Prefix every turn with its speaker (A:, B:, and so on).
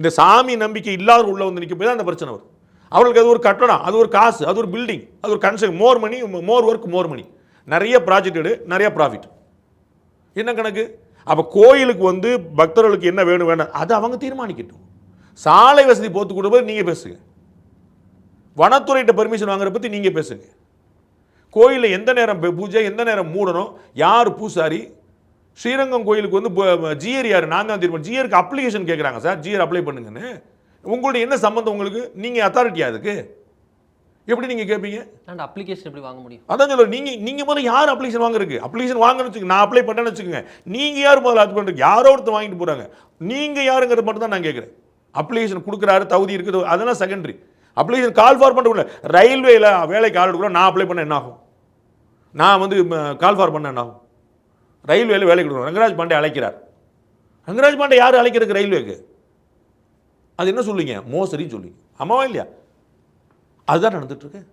A: இந்த சாமி நம்பிக்கை இல்லாத உள்ள வந்து நிற்க போய் அந்த பிரச்சனை வரும். அவர்களுக்கு அது ஒரு கட்டணம் அது ஒரு காசு அது ஒரு பில்டிங் அது ஒரு கன்ஸ்ட்ரக்ட் மோர் மணி மோர் ஒர்க் மோர் மணி நிறைய ப்ராஜெக்ட் எடு நிறைய ப்ராஃபிட் என்ன கணக்கு? அப்போ கோயிலுக்கு வந்து பக்தர்களுக்கு என்ன வேணும் வேணும் அது அவங்க தீர்மானிக்கட்டும். சாலை வசதி போத்து கொடுப்பது நீங்கள் பேசுங்க. வனத்துறையிட்ட பெர்மிஷன் வாங்குற பற்றி நீங்கள் பேசுங்க. கோயிலில் எந்த நேரம் பூஜை எந்த நேரம் மூடணும் யார் பூசாரி ஸ்ரீரங்கம் கோயிலுக்கு வந்து ஜிஆர் யார்? நான் தான் தீர்மானம் ஜிஆருக்கு அப்ளிகேஷன் கேட்குறாங்க சார். ஜிஆர் அப்ளை பண்ணுங்கன்னு. உங்களுடைய என்ன சம்மந்தம் உங்களுக்கு? நீங்கள் அத்தாரிட்டியா அதுக்கு? எப்படி நீங்கள் கேட்பீங்க
B: அண்ட் அப்ளிகேஷன் எப்படி வாங்க முடியும்?
A: அதான் சொல்ல நீங்க நீங்க முதல்ல யார் அப்ளிகேஷன் வாங்குறதுக்கு? அப்ளிகேஷன் வாங்கன்னு வச்சுக்கோங்க. நான் அப்ளை பண்ணேன்னு வச்சுக்கோங்க. நீங்க யார் முதல்ல அது பண்றீங்க யாரோ ஒருத்தர் வாங்கிட்டு போறாங்க. நீங்க யாருங்கிறது மட்டும் தான் நான் கேட்குறேன் அப்ளிகேஷன் கொடுக்குறாரு தகுதி இருக்குது. அதெல்லாம் செகண்டரி அப்ளிகேஷன் கால் ஃபார் பண்ண ரயில்வேல வேலைக்கு ஆள் எடுக்கிறோம் நான் அப்ளை பண்ண என்ன ஆகும் நான் வந்து கால் ஃபார் பண்ண என்ன ஆகும் ரயில்வேல வேலை கொடுக்கணும். ரங்கராஜ் பாண்டே அழைக்கிறார். ரங்கராஜ் பாண்டே யார் அழைக்கிறதுக்கு ரயில்வேக்கு? அது என்ன சொல்லுங்க? மோசடின்னு சொல்லுங்க. ஆமாவா இல்லையா? அதுதான் நடந்துட்டு இருக்கு.